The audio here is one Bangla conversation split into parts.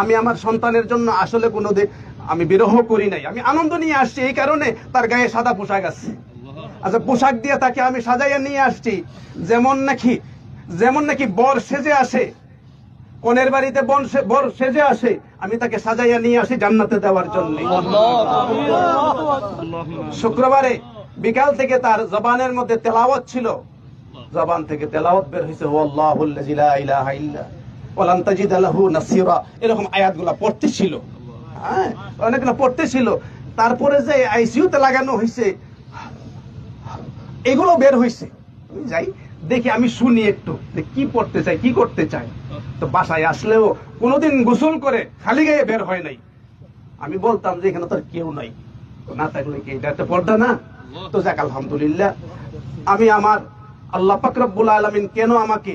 আমি আমার সন্তানের জন্য আসলে কোনো আমি বিরহ করি নাই। আমি আনন্দ নিয়ে আসছি, এই কারণে তার গায়ে সাদা পোশাক আছে। আচ্ছা পোশাক দিয়ে তাকে আমি সাজাইয়া নিয়ে আসছি। যেমন নাকি যেমন নাকি বর সেজে আসে, কনের বাড়িতে বন বর সেজে আসে, আমি তাকে সাজাইয়া নিয়ে আসি জান্নাতে দেওয়ার জন্য। শুক্রবারে বিকাল থেকে তার জবানের মধ্যে তেলাওয়াত ছিল। জবান থেকে তেলাওয়াত বের হয়েছে এরকম পড়তে ছিল হ্যাঁ অনেকগুলো পড়তে ছিল তারপরে যে আইসিইউতে লাগানো হয়েছে এগুলো বের হয়েছে যাই, দেখি আমি শুনি একটু কি পড়তে চাই কি করতে চাই তো বাসায় আসলেও কোনোদিন গোসল করে খালি গায়ে বের হয় নাই। আমি বলতাম যে এখানে তোর কেউ নাই। না থাকলে কি এটা একটা পর্দা না? তো যাক, আলহামদুলিল্লাহ। আমি আমার আল্লাহ পাক রব্বুল আলামিন কেন আমাকে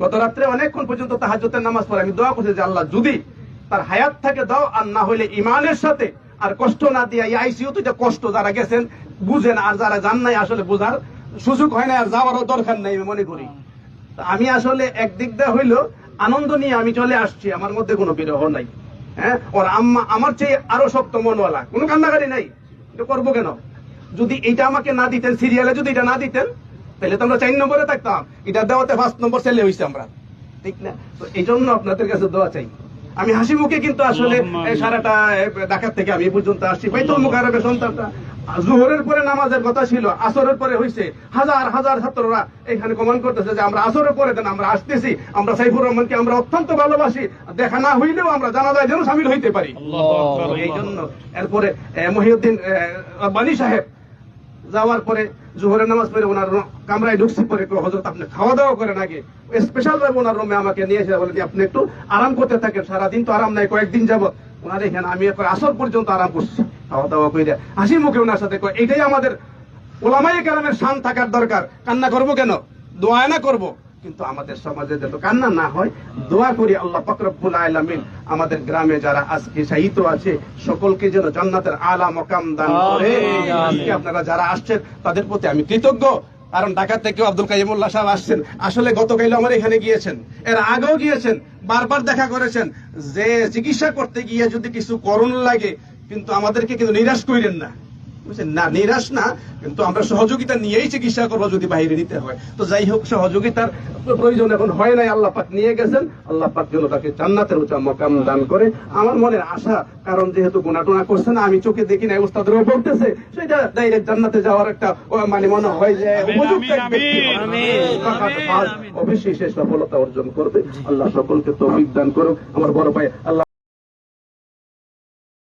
গত রাত্রে অনেকক্ষণ পর্যন্ত তাহাজ্জুদের নামাজ পড়ে। আমি দোয়া করছি যে আল্লাহ যদি তার হায়াত থাকে দাও, আর না হইলে ইমানের সাথে আর কষ্ট না দিয়া এই আইসিইউ তো যে কষ্ট যারা গেছেন, বুঝেন, আর যারা জান নাই আসলে বুঝার সুযোগ হয় না আর যাওয়ারও দরকার নেই আমি মনে করি। আমি আসলে একদিক দিয়ে হইল আনন্দ নিয়ে আমি চলে আসছি, আমার মধ্যে কোনো বিরহ নাই। হ্যাঁ? ওর আম্মা আমার চেয়ে আরও শক্ত মনওয়ালা। কোনো কান্নাকারি নাই। করব কেন? যদি এটা আমাকে না দিতেন সিরিয়ালে যদি এটা না দিতেন তাহলে তো আমরা চার নম্বরে থাকতাম। এটা দেওয়াতে ফার্স্ট নম্বর ছেলে হয়েছে আমরা। ঠিক না? তো এই জন্য আপনাদের কাছে দোয়া চাই। আমি হাসি মুখে কিন্তু আসলে সারাটা ঢাকার থেকে আমি পর্যন্ত আসছি। বাইতুল মুকাররমের সন্তানটা জোহরের পরে নামাজের কথা ছিল আসরের পরে হয়েছে হাজার হাজার ছাত্ররা এখানে কমান করতেছে যে আমরা আসরের পরে দেন আমরা আসতেছি আমরা সাইফুর রহমানকে আমরা অত্যন্ত ভালোবাসি। দেখা না হইলেও আমরা জানা যায় যেন সামিল হইতে পারি। এই জন্য এরপরে মহিউদ্দিন রব্বানী সাহেব যাওয়ার পরে জোহরের নামাজ পড়ে ওনার কামরায় ঢুকছি, পরে হজরত আপনি খাওয়া দাওয়া করেন আগে? স্পেশাল ভাবে ওনার রুমে আমাকে নিয়ে এসে বলেন আপনি একটু আরাম করতে থাকেন, সারাদিন তো আরাম নাই, কয়েকদিন যাব ওনার এখানে আমি একবার আসর পর্যন্ত আরাম করছি খাওয়া দাওয়া করে হাসি মুখে ওনার সাথে এটাই আমাদের ওলামাই কেরামের শান থাকার দরকার। কান্না করব কেন? দোয়া না করব? কিন্তু আমাদের সমাজে যাতে কান্না না হয় দোয়া করি আল্লাহ ফকরবুল আলামিন আমাদের গ্রামে যারা আজকে শাহিত আছে সকলকে যেন জান্নাতের আলা মকাম দান করে। আপনারা যারা আসছেন তাদের প্রতি আমি কৃতজ্ঞ। কারণ ঢাকা থেকেও আব্দুল কাইমুল্লাহ সাহেব আসছেন। আসলে গতকাল আমার এখানে গিয়েছেন। এর আগেও গিয়েছেন বারবার দেখা করেছেন। যে চিকিৎসা করতে গিয়ে যদি কিছু করণ লাগে কিন্তু আমাদেরকে কিন্তু নিরাশ করিলেন না। বুঝছেন? না নিরাশ না কিন্তু আমরা সহযোগিতা নিয়েই চিকিৎসা করব যদি বাইরে নিতে হয়। তো যাই হোক সহযোগিতার প্রয়োজন এখন হয় নাই আল্লাহ পাক নিয়ে গেছেন। আল্লাহ পাক যেন তাকে জান্নাতের উঁচা মকাম দান করে। আমার মনের আশা কারণ যেহেতু করছে না আমি চোখে দেখি না উস্তাদেরও বলতেছে সেটা ডাইরেক্ট জান্নাতে যাওয়ার একটা মানে মনে হয় যে উপযুক্ত। অবশ্যই সে সফলতা অর্জন করবে। আল্লাহ সকলকে তৌফিক দান করুক। আমার বড় ভাই আল্লাহ